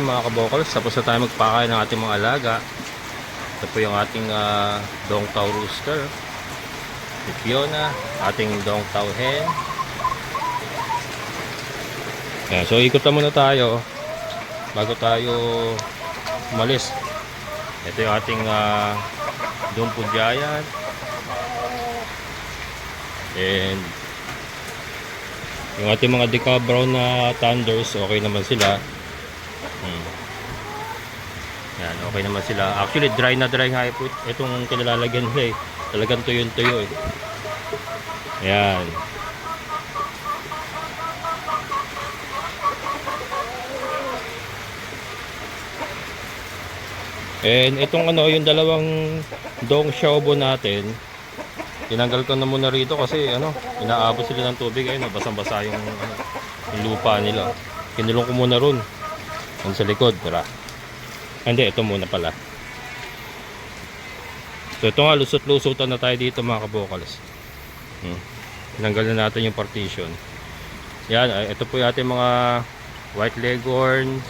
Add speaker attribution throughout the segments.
Speaker 1: Ayan mga kabokals, tapos na tayo magpakain ng ating mga alaga. Ito po yung ating uh, Dong Tao Rooster. Si Fiona, ating Dong Tao Hen. Ayan, so ikot na muna tayo bago tayo umalis. Ito yung ating uh, Dumpo Giant. And yung ating mga Deca Brown na Thunders, okay naman sila. Hmm. Yan, okay naman sila. Actually, dry na dry nga po itong kinalalagyan nila eh. Talagang tuyo-tuyo eh. Yan. And itong ano, yung dalawang dong xiaobo natin, tinanggal ko na muna rito kasi ano, inaabot sila ng tubig ayun, basang-basa yung, ano, yung lupa nila. Kinulong ko muna ron. Yan sa likod, tara. Hindi, ito muna pala. So ito nga, lusot-lusotan na tayo dito mga kabokals. Hmm. Tinanggal na natin yung partition. Yan, ito po yung ating mga white leghorns.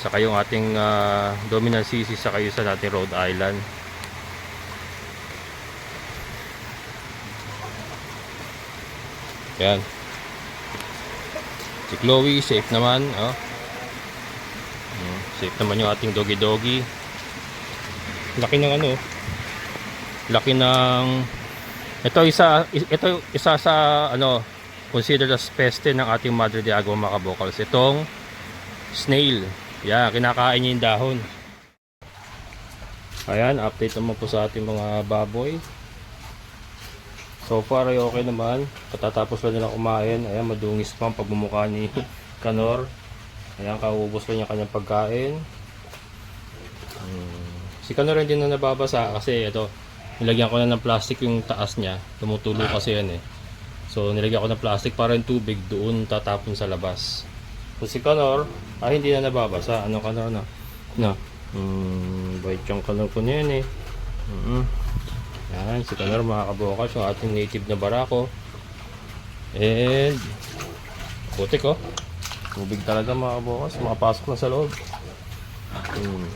Speaker 1: Saka yung ating ah, dominant sisi sa kayo sa natin Rhode Island. Yan. Si Chloe, safe naman. Oh. Safe naman yung ating doggy-doggy. Laki ng ano. Laki ng ito isa ito isa sa ano considered as peste ng ating Madre de Agua Macabocals. Itong snail. Yan, kinakain niya yung dahon. Ayan, update naman po sa ating mga baboy. So far ay okay naman. Katatapos lang nila kumain. Ayan, madungis pa ang pagmumukha ni Kanor. Ayan, kaubos lang niya kanyang pagkain. Hmm. Si Kanor hindi na nababasa kasi ito, nilagyan ko na ng plastic yung taas niya. Tumutulo kasi yan eh. So nilagyan ko ng plastic para yung tubig doon tatapon sa labas. So si Kanor, ay hindi na nababasa. Ano Kanor na? No. Hmm, bait yung Kanor ko na yan eh. Mm Yan, si Kanor mga kabukas, yung ating native na barako. And, putik oh. Tubig talaga mga kabukas, makapasok na sa loob. Hmm.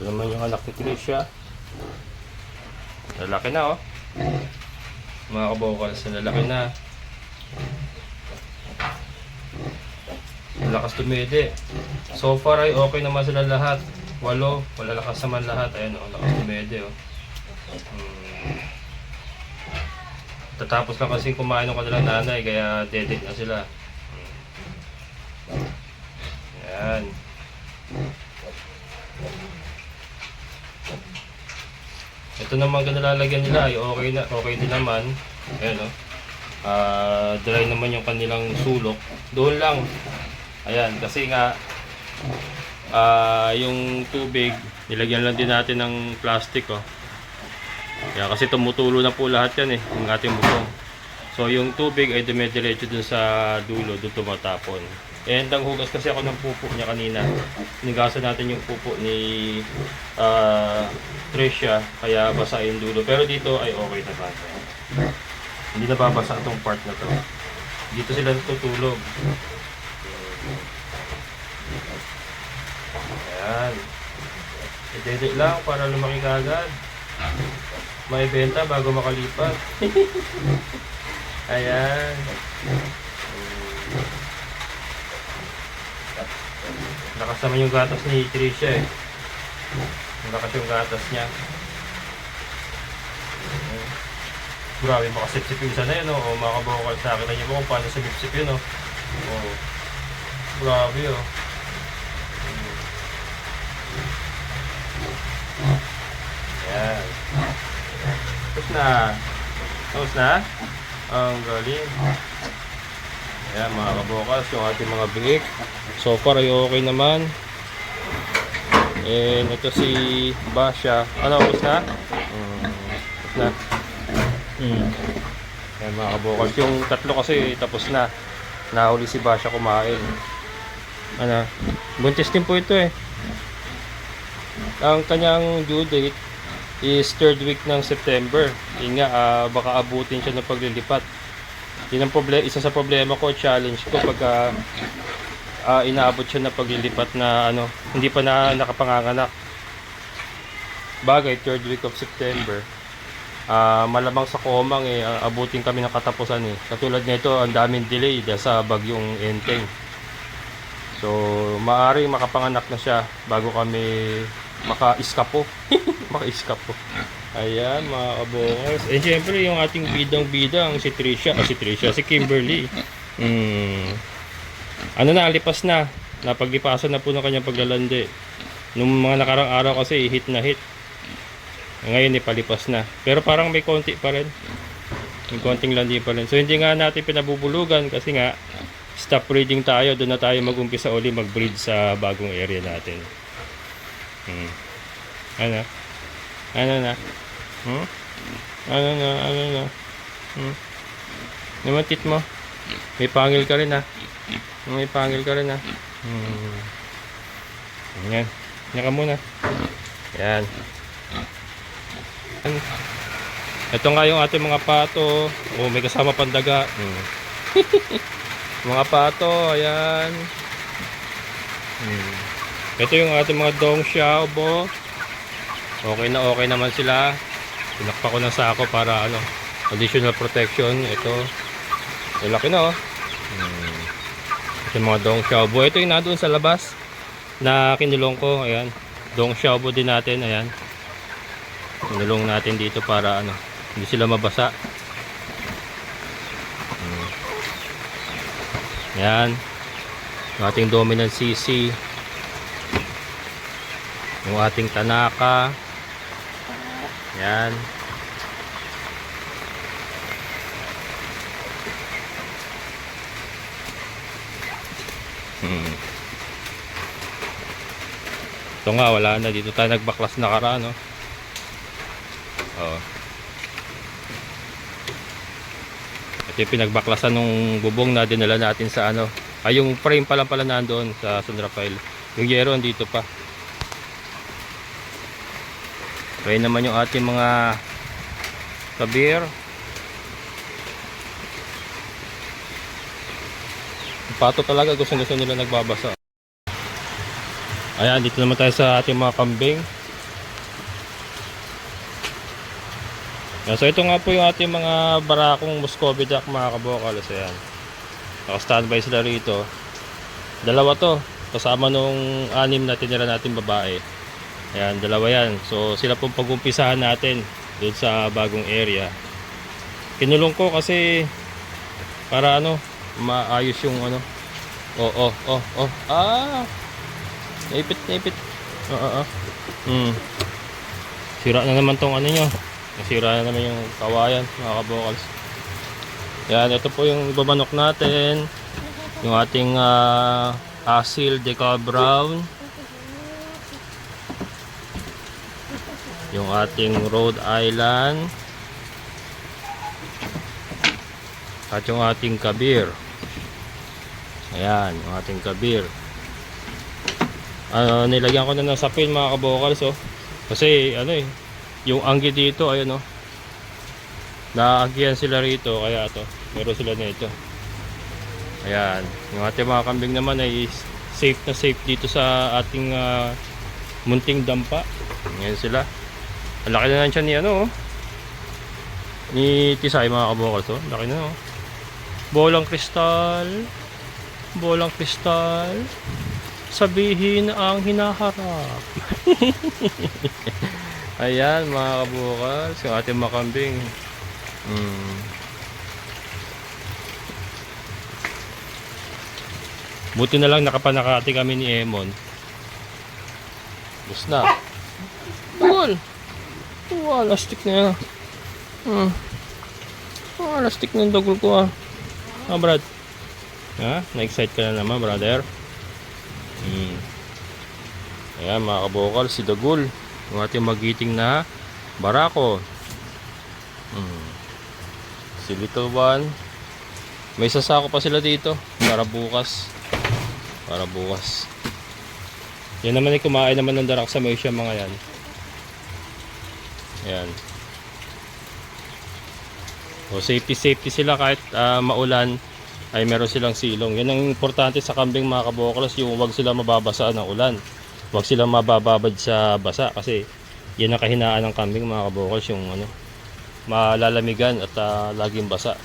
Speaker 1: Ito naman yung anak ni Tricia. Lalaki na oh. Mga kabukas, lalaki na. Malakas tumede. So far ay okay naman sila lahat. Walo, malalakas naman lahat. Ayan oh, lakas tumede oh. Hmm. Tatapos lang kasi kumain ng kanilang nanay kaya dead na sila. Yan. Ito naman kanilalagyan nila ay okay na okay din naman. Ayan oh. Ah, dry naman yung kanilang sulok. Doon lang. Ayan, kasi nga ah yung tubig nilagyan lang din natin ng plastic oh. Kaya kasi tumutulo na po lahat yan eh, yung ating bubong. So yung tubig ay dumediretso dun sa dulo, dun tumatapon. And ang hugas kasi ako ng pupo niya kanina. Nigasan natin yung pupo ni ah, Tricia, kaya basa yung dulo. Pero dito ay okay na ba? Hindi na babasa itong part na to. Dito sila tutulog. Ayan. Idede lang para lumaki kagad. May benta bago makalipat. Ayan. Lakas naman yung gatas ni Tricia eh. Lakas yung gatas niya. Grabe, makasip-sip yung isa na yun, oh. O, makabukal sa akin na niyo kung paano sumip-sip yun, oh. Oh. Grabe, oh. Ayan. Tapos na. Tapos na? Ang galing. Ayan mga kabukas, yung ating mga biik. So far ay okay naman. And ito si Basha. Ano, tapos na? Mm, tapos na. Mm. Ayan mga kabukas, yung tatlo kasi tapos na. Nahuli si Basha kumain. Ano, buntis din po ito eh. Ang kanyang due date is third week ng September. Yun nga, ah, baka abutin siya ng paglilipat. Yun ang problema, isa sa problema ko, challenge ko pagka ah, inaabot siya na paglilipat na ano, hindi pa na nakapanganganak. Bagay, third week of September. Ah, malamang sa Komang eh, ah, abutin kami ng katapusan eh. Katulad nito, ang daming delay dahil sa bagyong Enteng. So, maaring makapanganak na siya bago kami maka-iskapo. maka-iskapo. Ayan, mga kabongers. And syempre, yung ating bidang-bidang, si Trisha, ah, si Trisha, si Kimberly. Hmm. Ano na, lipas na. Napaglipasan na po ng kanyang paglalandi. Nung mga nakarang araw kasi, hit na hit. Ngayon, ipalipas na. Pero parang may konti pa rin. May konting landi pa rin. So, hindi nga natin pinabubulugan kasi nga, stop breeding tayo. Doon na tayo mag-umpisa uli mag-breed sa bagong area natin. Hmm. Ano? Ano na? Hmm? Ano na? Ano na? Hmm? Naman tit mo? May pangil ka rin ah. May pangil ka rin ah. Hmm. Yan. Yan ka muna. Yan. Yan. Ito nga yung ating mga pato. Oh, may kasama pandaga. Hmm. mga pato, ayan. Hmm. Ito yung ating mga dong xiaobo. Okay na okay naman sila. Pinakpa ko ng sako para ano, additional protection. Ito. Laki na oh. Hmm. Yung mga dong xiaobo. Ito yung nandoon sa labas na kinulong ko. Ayan. Dong xiaobo din natin. Ayan. Kinulong natin dito para ano, hindi sila mabasa. Hmm. Ayan. Ating dominant CC. Yung ating Tanaka. Yan. Hmm. Ito nga, wala na. Dito tayo nagbaklas na kara, no? Oo. Ito yung pinagbaklasan ng bubong na dinala natin sa ano. Ay, yung frame pa lang pala nandoon sa San Rafael. Yung yero andito pa. Kaya naman yung ating mga kabir. Pato talaga gusto gusto nila nagbabasa. Ayan, dito naman tayo sa ating mga kambing. Yan, So ito nga po yung ating mga barakong Muscovy duck mga kabokals. Ayan. Naka-standby sila rito. Dalawa to. Kasama nung anim na tinira natin babae. Ayan, dalawa yan. So, sila pong pag-umpisahan natin doon sa bagong area. Kinulong ko kasi para ano, maayos yung ano. Oh, oh, oh, oh. Ah! Naipit, naipit. Oo, oo. Hmm. Sira na naman tong ano nyo. Nasira na naman yung kawayan, mga kabokals. Yan, ito po yung babanok natin. Yung ating ah, asil decal brown. Yung ating Rhode Island. At yung ating Kabir. Ayan yung ating Kabir. Ano, nilagyan ko na ng sapin mga kabokals oh. kasi ano eh yung anggi dito ayan oh. Naagyan sila rito kaya to meron sila na ito ayan yung ating mga kambing naman ay safe na safe dito sa ating ah, munting dampa. Ngayon sila ang laki na lang siya ni ano oh. Ni Tisay mga kabokals oh. Laki na oh. Bolang kristal. Bolang kristal. Sabihin ang hinaharap. Ayan mga kabokals. Yung ating makambing. Hmm. Buti na lang nakapanakati kami ni Emon. Bus na. Cool. Oh, lastik na yan. Hmm. Oh, lastik na yung dogol ko ah. Ah, Brad. Ha? Na-excite ka na naman, brother. Hmm. Ayan, mga kabokal, si Dagul. Yung ating magiting na barako. Hmm. Si Little One. May sasako pa sila dito. Para bukas. Para bukas. Yan naman ay kumain naman ng darak sa Malaysia mga yan. Ayan. O safety safety sila kahit ah, maulan. ay meron silang silong. Yan ang importante sa kambing mga kabokals, yung wag sila mababasa ng ulan. Wag sila mabababad sa basa kasi yan ang kahinaan ng kambing mga kabokals, yung ano, malalamigan at ah, laging basa.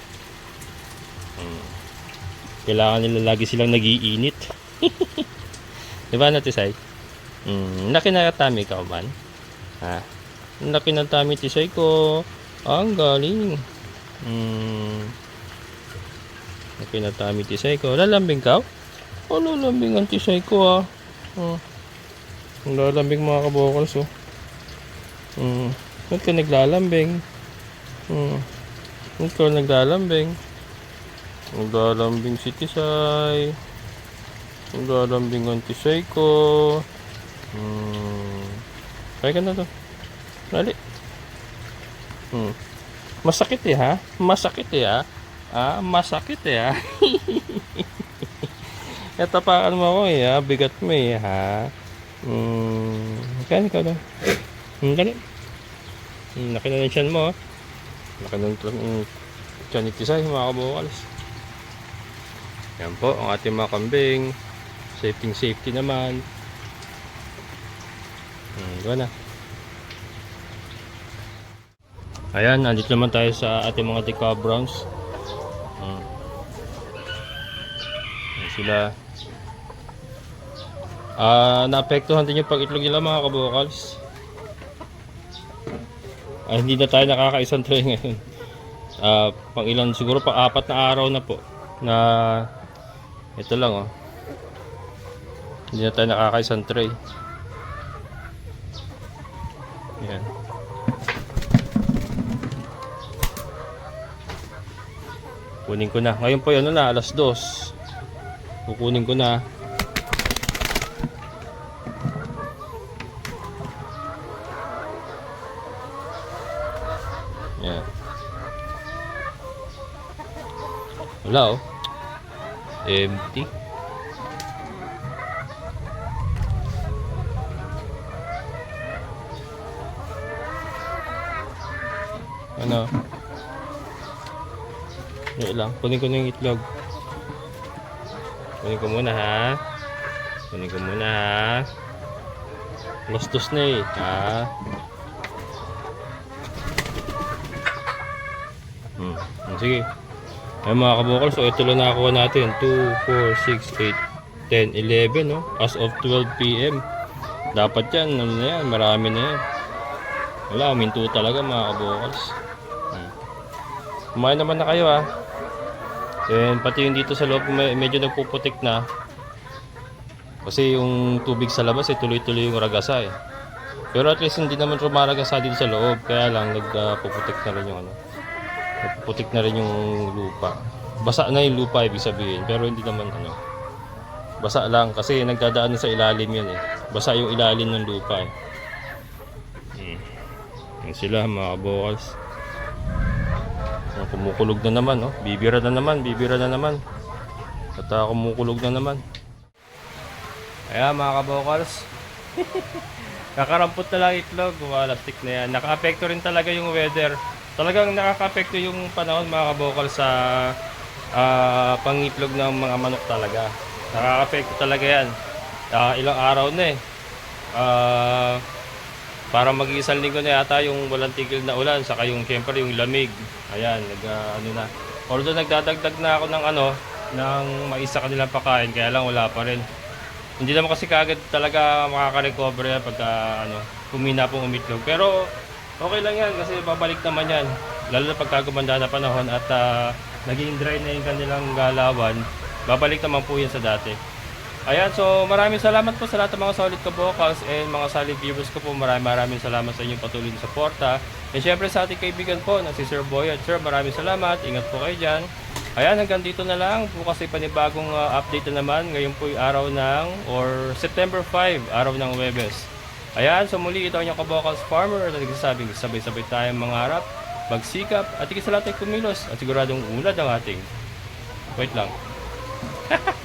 Speaker 1: Hmm. Kailangan nila lagi silang nagiinit. Di ba natisay? Hmm. Laki na tami ka man. Ha? Laki ng tummy tisay ko. Ang galing. Hmm. Laki ng tummy tisay ko. Lalambing ka? Oh, lalambing ang tisay ko ah. Oh. Lalambing mga kabokals oh. Hmm. Ba't ka naglalambing? Hmm. Ba't ka naglalambing? Naglalambing si Tisay. Naglalambing ang Tisay ko. Hmm. Kaya ka na to. Dali. Hmm. Masakit eh ha? Masakit eh ha? Ah, masakit eh ha? Natapakan mo ako eh ha? Bigat mo eh ha? Hmm. Kaya ka na. Hmm, dali. Hmm, laki na ng mo ha? Laki na ng tiyan ni Tisay mga kabukals. Yan po ang ating mga kambing. Safety safety naman. Hmm, diba na? Ayan, nandito naman tayo sa ating mga Tika Browns. Ayan sila. Ah, naapektuhan din yung pag-itlog nila mga kabukals. Ah, hindi na tayo nakakaisang tray ngayon. Ah, pang ilan siguro pang apat na araw na po na ito lang oh. Hindi na tayo nakakaisang tray. Yan. Kunin ko na. Ngayon po ano na, alas dos. Kukunin ko na. Yan. Wala oh. Empty. Ano? Yun lang. Kunin ko na yung itlog. Kunin ko muna ha. Kunin ko muna ha. Lustos na eh. Ha? Hmm. Sige. Ay mga kabukal, so ito lang nakakuha natin. 2, 4, 6, 8, 10, 11, no? As of 12 p.m. Dapat yan, ano na yan, marami na yan. Wala, minto talaga mga kabukals. Hmm. Kumain naman na kayo ah. Then pati yung dito sa loob me- medyo nagpuputik na. Kasi yung tubig sa labas eh tuloy-tuloy yung ragasa eh. Pero at least hindi naman rumaragasa dito sa loob. Kaya lang nagpuputik na rin yung ano. Nagpuputik na rin yung lupa. Basa na yung lupa ibig sabihin. Pero hindi naman ano. Basa lang kasi nagdadaan na sa ilalim yun eh. Basa yung ilalim ng lupa eh. Hmm. Yan sila mga vocals. Kumukulog na naman, oh. Bibira na naman, bibira na naman. At ah, kumukulog na naman. Ayan mga kabokals. Kakarampot na lang itlog, malastik na yan. Naka-apekto rin talaga yung weather. Talagang nakaka-apekto yung panahon mga kabokal sa ah, pangitlog ng mga manok talaga. Nakaka-apekto talaga yan. Ah, ilang araw na eh. Ah, para mag-iisang linggo na yata yung walang tigil na ulan saka yung syempre yung lamig. Ayan nag ah, ano na. Although nagdadagdag na ako ng ano ng mais sa kanilang pakain kaya lang wala pa rin. Hindi naman kasi kagad talaga makaka-recover yan pagka ano kumina pong umitlog. Pero okay lang yan kasi babalik naman yan. Lalo na pagka gumanda na panahon at ah, naging dry na yung kanilang galawan babalik naman po yan sa dati Ayan, so maraming salamat po sa lahat ng mga solid kabokals and mga solid viewers ko po. Maraming maraming salamat sa inyong patuloy na suporta. And syempre sa ating kaibigan po na si Sir Boy at Sir, maraming salamat. Ingat po kayo dyan. Ayan, hanggang dito na lang. Bukas ay panibagong uh, update na naman. Ngayon po ay araw ng, or September 5, araw ng Webes. Ayan, so muli ito ang inyong kabokals farmer na nagsasabing sabay-sabay tayong mangarap, magsikap, at higit sa lahat ay kumilos at siguradong unad ang ating. Wait lang.